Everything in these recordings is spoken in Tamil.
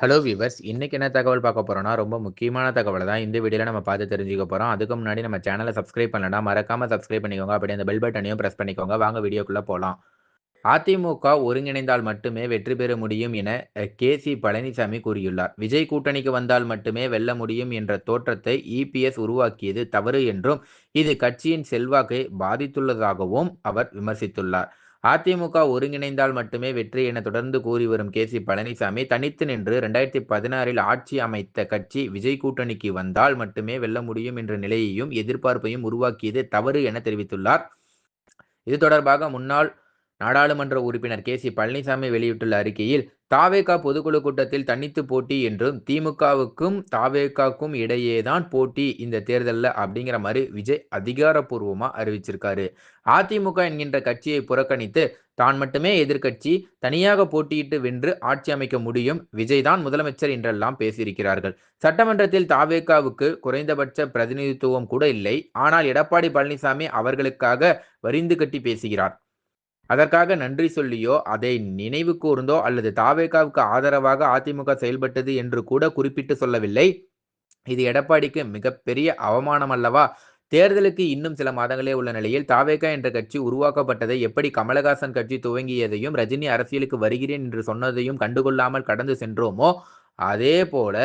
ஹலோ வியூவர்ஸ் இன்றைக்கி என்ன தகவல் பார்க்க போகிறோன்னா ரொம்ப முக்கியமான தகவலை தான் இந்த வீடியோவில் நம்ம பார்த்து தெரிஞ்சுக்க போகிறோம் அதுக்கு முன்னாடி நம்ம சேனலை சப்ஸ்கிரைப் பண்ணலாம் மறக்காமல் சப்ஸ்கிரைப் பண்ணிக்கோங்க. அப்படியே அந்த பெல் பட்டனையும் பிரஸ் பண்ணிக்கோங்க. வாங்க வீடியோக்குள்ளே போகலாம் அதிமுக ஒருங்கிணைந்தால் மட்டுமே வெற்றி பெற முடியும் என கே. சி. பழனிசாமி கூறியுள்ளார். விஜய் கூட்டணிக்கு வந்தால் மட்டுமே வெல்ல முடியும் என்ற தோற்றத்தை இபிஎஸ் உருவாக்கியது தவறு என்றும் இது கட்சியின் செல்வாக்கை பாதித்துள்ளதாகவும் அவர் விமர்சித்துள்ளார். அதிமுக ஒருங்கிணைந்தால் மட்டுமே வெற்றி என தொடர்ந்து கூறி வரும் கே சி பழனிசாமி தனித்து நின்று இரண்டாயிரத்தி பதினாறில் ஆட்சி அமைத்த கட்சி விஜய் கூட்டணிக்கு வந்தால் மட்டுமே வெல்ல முடியும் என்ற நிலையையும் எதிர்பார்ப்பையும் உருவாக்கியது தவறு என தெரிவித்துள்ளார். இது தொடர்பாக முன்னாள் நாடாளுமன்ற உறுப்பினர் கே. சி. பழனிசாமி வெளியிட்டுள்ள அறிக்கையில் தாவேகா பொதுக்குழு கூட்டத்தில் தனித்து போட்டி என்றும் திமுகவுக்கும் தாவேகாக்கும் இடையேதான் போட்டி இந்த தேர்தலில் அப்படிங்கிற மாதிரி விஜய் அதிகாரப்பூர்வமாக அறிவிச்சிருக்காரு. அதிமுக என்கின்ற கட்சியை புறக்கணித்து தான் மட்டுமே எதிர்கட்சி தனியாக போட்டியிட்டு வென்று ஆட்சி அமைக்க முடியும் விஜய் தான் முதலமைச்சர் என்றெல்லாம் பேசியிருக்கிறார்கள். சட்டமன்றத்தில் தாவேகாவுக்கு குறைந்தபட்ச பிரதிநிதித்துவம் கூட இல்லை. ஆனால் எடப்பாடி பழனிசாமி அவர்களுக்காக வரிந்து கட்டி பேசுகிறார். அதற்காக நன்றி சொல்லியோ அதை நினைவு கூர்ந்தோ அல்லது தாவேகாவுக்கு ஆதரவாக அதிமுக செயல்பட்டது என்று கூட குறிப்பிட்டு சொல்லவில்லை. இது எடப்பாடிக்கு மிகப்பெரிய அவமானம் அல்லவா? தேர்தலுக்கு இன்னும் சில மாதங்களே உள்ள நிலையில் தாவேகா என்ற கட்சி உருவாக்கப்பட்டதை எப்படி கமலஹாசன் கட்சி துவங்கியதையும் ரஜினி அரசியலுக்கு வருகிறேன் என்று சொன்னதையும் கண்டுகொள்ளாமல் கடந்து சென்றோமோ அதே போல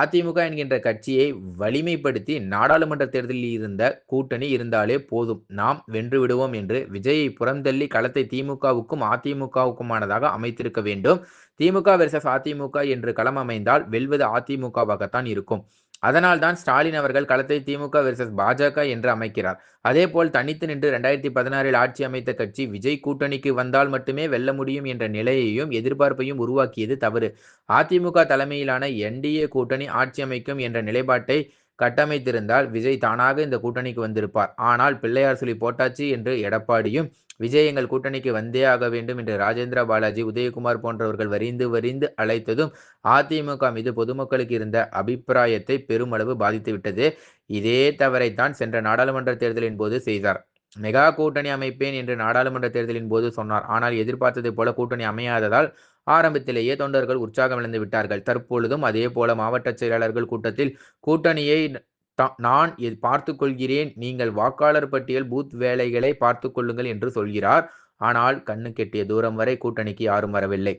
அதிமுக என்கின்ற கட்சியை வலிமைப்படுத்தி நாடாளுமன்ற தேர்தலில் இருந்த கூட்டணி இருந்தாலே போதும். நாம் வென்று விடுவோம் என்று விஜயை புறந்தள்ளி களத்தை திமுகவுக்கும் அதிமுகவுக்குமானதாக அமைத்திருக்க வேண்டும். திமுக வெர்சஸ் அதிமுக என்று களம் அமைந்தால் வெல்வது அதிமுகவாகத்தான் இருக்கும். அதனால் தான் ஸ்டாலின் அவர்கள் களத்தை திமுக வெர்சஸ் பாஜக என்று அமைக்கிறார். அதே போல் தனித்து நின்று ரெண்டாயிரத்தி பதினாறில் ஆட்சி அமைத்த கட்சி விஜய் கூட்டணிக்கு வந்தால் மட்டுமே வெல்ல முடியும் என்ற நிலையையும் எதிர்பார்ப்பையும் உருவாக்கியது தவறு. அதிமுக தலைமையிலான என்டிஏ கூட்டணி ஆட்சி அமைக்கும் என்ற நிலைப்பாட்டை கட்டமைத்திருந்தால் விஜய் தானாக இந்த கூட்டணிக்கு வந்திருப்பார். ஆனால் பிள்ளையார் சொல்லி போட்டாச்சு என்று எடப்பாடியும் விஜய் எங்கள் கூட்டணிக்கு வந்தே ஆக வேண்டும் என்று ராஜேந்திர பாலாஜி உதயகுமார் போன்றவர்கள் வரிந்து வரிந்து அழைத்ததும் அதிமுக மீது பொதுமக்களுக்கு இருந்த அபிப்பிராயத்தை பெருமளவு பாதித்துவிட்டது. இதே தவறைத்தான் சென்ற நாடாளுமன்ற தேர்தலின் போது செய்தார். மெகா கூட்டணி அமைப்பேன் என்று நாடாளுமன்ற தேர்தலின் போது சொன்னார். ஆனால் எதிர்பார்த்ததை போல கூட்டணி அமையாததால் ஆரம்பத்திலேயே தொண்டர்கள் உற்சாகம் இழந்து விட்டார்கள். தற்பொழுதும் அதே போல மாவட்ட செயலாளர்கள் கூட்டத்தில் கூட்டணியை நான் பார்த்து கொள்கிறேன். நீங்கள் வாக்காளர் பட்டியல் பூத் வேலைகளை பார்த்து கொள்ளுங்கள் என்று சொல்கிறார். ஆனால் கண்ணு கெட்டிய தூரம் வரை கூட்டணிக்கு யாரும் வரவில்லை.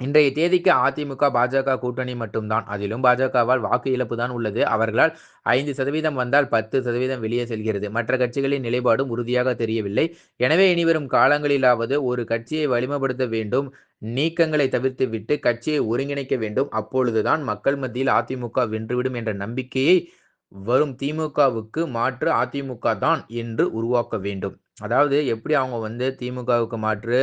இன்றைய தேதிக்கு அதிமுக பாஜக கூட்டணி மட்டும்தான். அதிலும் பாஜகவால் வாக்கு இழப்பு தான் உள்ளது. அவர்களால் ஐந்து சதவீதம் வந்தால் பத்து சதவீதம் வெளியே செல்கிறது. மற்ற கட்சிகளின் நிலைப்பாடும் உறுதியாக தெரியவில்லை. எனவே இனிவரும் காலங்களிலாவது ஒரு கட்சியை வலிமைப்படுத்த வேண்டும். நீக்கங்களை தவிர்த்து விட்டு கட்சியை ஒருங்கிணைக்க வேண்டும். அப்பொழுதுதான் மக்கள் மத்தியில் அதிமுக வென்றுவிடும் என்ற நம்பிக்கையை வரும் திமுகவுக்கு மாற்று அதிமுக தான் என்று உருவாக்க வேண்டும். அதாவது எப்படி அவங்க வந்து திமுகவுக்கு மாற்று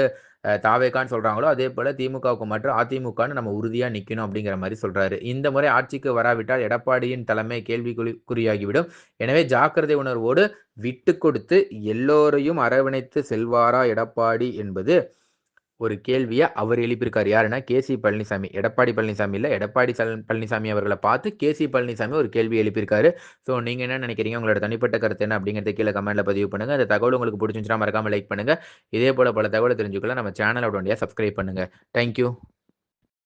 தாவேக்கான்னு சொல்கிறாங்களோ அதே போல் திமுகவுக்கு மாற்று அதிமுகன்னு நம்ம உறுதியாக நிற்கணும் அப்படிங்கிற மாதிரி சொல்கிறாரு இந்த முறை ஆட்சிக்கு வராவிட்டால் எடப்பாடியின் தலைமை கேள்விக்குறி குறியாகிவிடும். எனவே ஜாக்கிரதை உணர்வோடு விட்டு கொடுத்து எல்லோரையும் அரவணைத்து செல்வாரா எடப்பாடி என்பது ஒரு கேள்வியை அவர் எழுப்பியிருக்காரு. யாருன்னா கே. சி. பழனிசாமி. எடப்பாடி பழனிசாமி இல்லை. எடப்பாடி பழனிசாமி அவர்களை பார்த்து கே. சி. பழனிசாமி ஒரு கேள்வி எழுப்பியிருக்காரு. ஸோ நீங்கள் என்ன நினைக்கிறீங்க? உங்களோட தனிப்பட்ட கருத்து என்ன அப்படிங்கிறத கீழே கமெண்ட்டில் பதிவு பண்ணுங்கள் அந்த தகவல் உங்களுக்கு பிடிச்சிருந்துச்சுன்னா மறக்காமல் லைக் பண்ணுங்கள் இதே போல் பல தகவலை தெரிஞ்சுக்கலாம் நம்ம சேனலோட சப்ஸ்கிரைப் பண்ணுங்கள் தேங்க்யூ